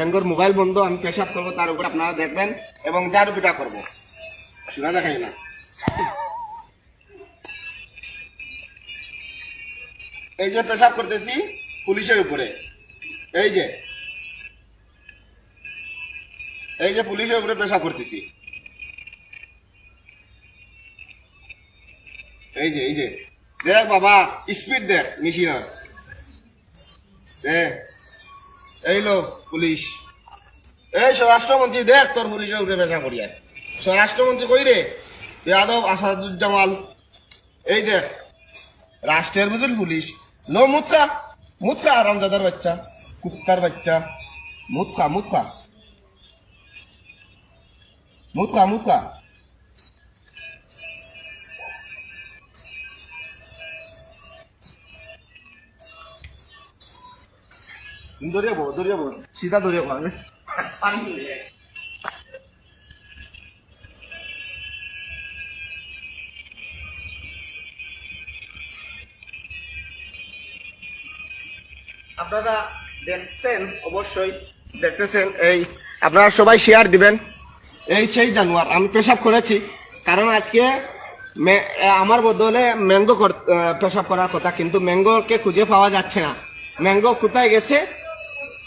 ম্যাঙ্গোর mobile বন্ধ, আমি পেশাব করব, তার উপর আপনারা দেখবেন, এবং যার পিটা করব। শোনা দেখাই না। এই যে পেশাব করতেছি পুলিশের উপরে, এই যে। এই যে পুলিশের উপরে পেশাব করতেছি। এই যে এই যে। দেখ বাবা স্পিড দেখ মেশিনের দেখ। এই লো, পুলিশ। এই স্বরাষ্ট্রমন্ত্রী, দেখ তোর পুলিশের উপরে পেশা করিয়া স্বরাষ্ট্রমন্ত্রী কই রে? যাদব আসাদুজ্জামাল। এই দেখ, রাষ্ট্রের বুঝুন পুলিশ। লো মুতকা মুতকা আরামদাদার বাচ্চা, কুত্তার বাচ্চা। মুতকা মুতকা মুতকা মুতকা বো বো বো আমি। যায়। আপনারা দেখছেন অবশ্যই। দেখতেছেন এই আপনারা সবাই শেয়ার দিবেন। এই সেই জানোয়ার আমি পেশাব করেছি। কারণ আজকে আমার বদলে ম্যাঙ্গো পেশাব করার কথা কিন্তু ম্যাঙ্গোকে খুঁজে পাওয়া যাচ্ছে না। ম্যাঙ্গো কোথায় গেছে?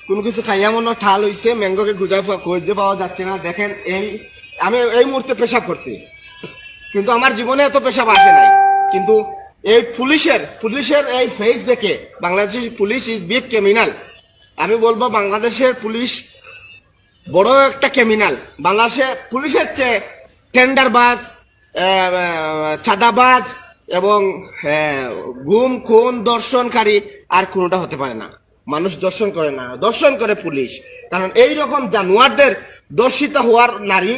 কোনো কিছু খাইয়া মনে ঠাল হইছে, ম্যাঙ্গোকে পা- খুঁজে পাওয়া যাচ্ছে না। দেখেন, এই আমি এই মুহূর্তে পেশাব করছি। কিন্তু আমার জীবনে এত পেশাব আসে নাই। কিন্তু এই পুলিশের পুলিশের এই ফেস দেখে, বাংলাদেশের পুলিশ ইজ বিগ ক্রিমিনাল আমি বলব, বাংলাদেশের পুলিশ বড় একটা ক্রিমিনাল বাংলাদেশে পুলিশের চেয়ে টেন্ডারবাজ চাঁদাবাজ এবং গুম, খুন, দর্শনকারী আর কোনোটা হতে পারে না। মানুষ দর্শন করে না, দর্শন করে পুলিশ। কারণ এই রকম জানোয়ারদের দর্শিত হওয়ার নারী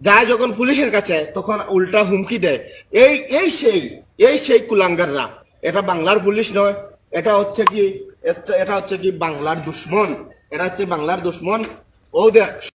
যায় যখন পুলিশের কাছে, তখন উল্টা হুমকি দেয়। এই এই সেই এই সেই কুলাঙ্গাররা। এটা বাংলার পুলিশ নয়, এটা হচ্ছে কি, এটা হচ্ছে কি বাংলার দুশ্মন, এটা হচ্ছে বাংলার দুশ্মন। ও দেখ